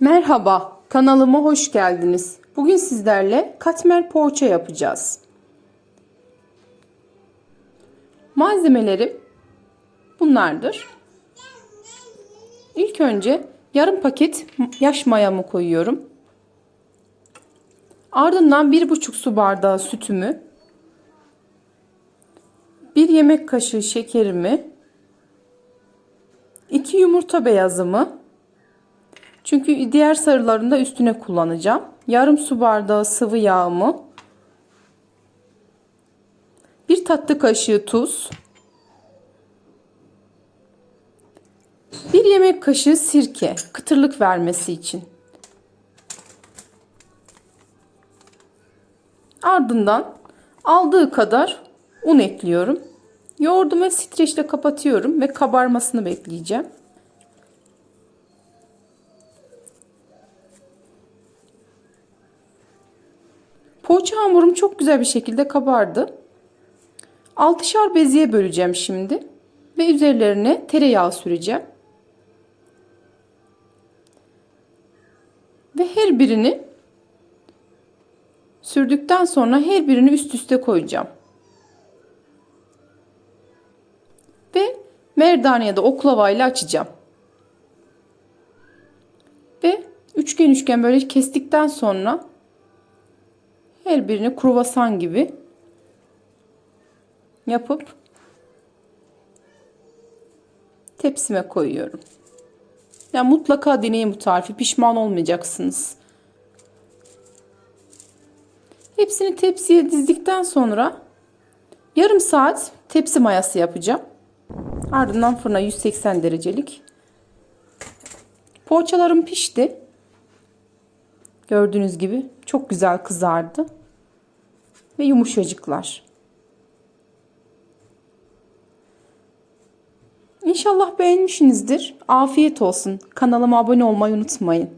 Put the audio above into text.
Merhaba, kanalıma hoş geldiniz. Bugün sizlerle katmer poğaça yapacağız. Malzemelerim bunlardır. İlk önce yarım paket yaş mayamı koyuyorum. Ardından bir buçuk su bardağı sütümü, bir yemek kaşığı şekerimi, iki yumurta beyazımı, çünkü diğer sarılarını da üstüne kullanacağım. Yarım su bardağı sıvı yağımı, bir tatlı kaşığı tuz, bir yemek kaşığı sirke, kıtırlık vermesi için. Ardından aldığı kadar un ekliyorum. Yoğurdumu streçle kapatıyorum ve kabarmasını bekleyeceğim. Poğaça hamurum çok güzel bir şekilde kabardı. Altışar beziye böleceğim şimdi ve üzerlerine tereyağı süreceğim. Ve her birini sürdükten sonra her birini üst üste koyacağım. Ve merdane ya da oklavayla açacağım. Ve üçgen üçgen böyle kestikten sonra her birini kruvasan gibi yapıp tepsime koyuyorum. Yani mutlaka deneyin bu tarifi. Pişman olmayacaksınız. Hepsini tepsiye dizdikten sonra yarım saat tepsi mayası yapacağım. Ardından fırına 180 derecelik. Poğaçalarım pişti. Gördüğünüz gibi çok güzel kızardı. Ve yumuşacıklar. İnşallah beğenmişsinizdir. Afiyet olsun. Kanalıma abone olmayı unutmayın.